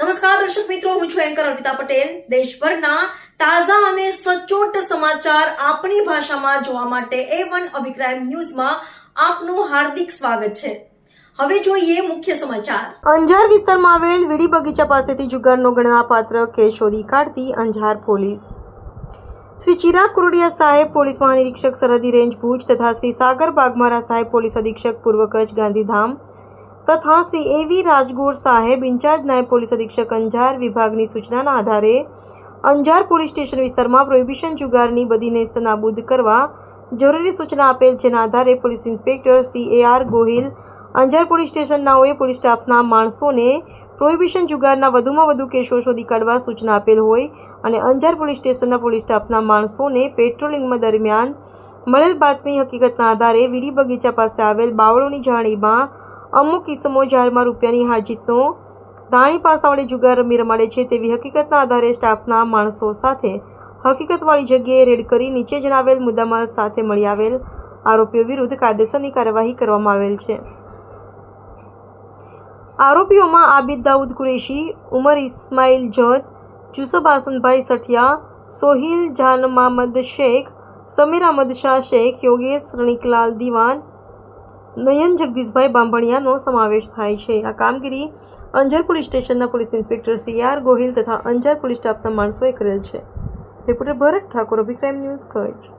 નમસ્કાર, દર્શક મિત્રો, હું છું એન્કર અર્પિતા પટેલ. દેશભરના તાજા અને સચોટ સમાચાર આપણી ભાષામાં જોવા માટે એ વન અભિપ્રાય ન્યૂઝમાં આપનું હાર્દિક સ્વાગત છે. હવે જોઈએ મુખ્ય સમાચાર. અંજાર વિસ્તારમાં આવેલ વીડી બગીચા પાસેથી જુગારનો ગણનાપાત્ર કેસ શોધી કાઢતી અંજાર પોલીસ. શ્રી ચિરાગ કુરડિયા સાહેબ પોલીસ મહાનિરીક્ષક સરહદી રેન્જ ભુજ તથા શ્રી સાગર બાગમારા સાહેબ પોલીસ અધિક્ષક પૂર્વ કચ્છ ગાંધીધામ તથા શ્રી એવી રાજગોર સાહેબ ઇન્ચાર્જ નાયબ પોલીસ અધિક્ષક અંજાર વિભાગની સૂચનાના આધારે અંજાર પોલીસ સ્ટેશન વિસ્તારમાં પ્રોહિબિશન જુગારની બધી નેસ્ત નાબૂદ કરવા જરૂરી સૂચના આપેલ જેના આધારે police inspector Shri A R Gohil, Anjar police સ્ટેશનનાઓએ police સ્ટાફના માણસોને પ્રોહિબિશન જુગારના વધુમાં વધુ કેસો શોધી કાઢવા સૂચના આપેલ હોય અને અંજાર પોલીસ સ્ટેશનના પોલીસ સ્ટાફના માણસોને પેટ્રોલિંગમાં દરમિયાન મળેલ બાતમી હકીકતના આધારે વીડી બગીચા પાસે આવેલ બાવળોની જાણીમાં અમુક કિસ્મો જાહેરમાં રૂપિયાની હાજીતનો દાણી પાસાવાળી જુગાર રમી રમાડે છે તેવી હકીકતના આધારે સ્ટાફના માણસો સાથે હકીકતવાળી જગ્યાએ રેડ કરી નીચે જણાવેલ મુદ્દામાલ સાથે મળી આવેલ આરોપીઓ વિરુદ્ધ કાયદેસરની કાર્યવાહી કરવામાં આવેલ છે. આરોપીઓમાં આબિદ દાઉદ કુરેશી, ઉમર ઇસ્માઇલ જત, જુસબ આસનભાઈ સઠિયા, સોહિલ જાન મામદ શેખ, સમીર અહમદ શાહ શેખ, યોગેશ રણિકલાલ દિવાન નયન જગદીશભાઈ બાંભણિયાનો સમાવેશ થાય છે. આ કામગીરી અંજાર પોલીસ સ્ટેશનના police inspector C R Gohil તથા અંજાર પોલીસ સ્ટાફના માણસોએ કરેલ છે. Reporter Bharat Thakor, Abhi crime news Kutch.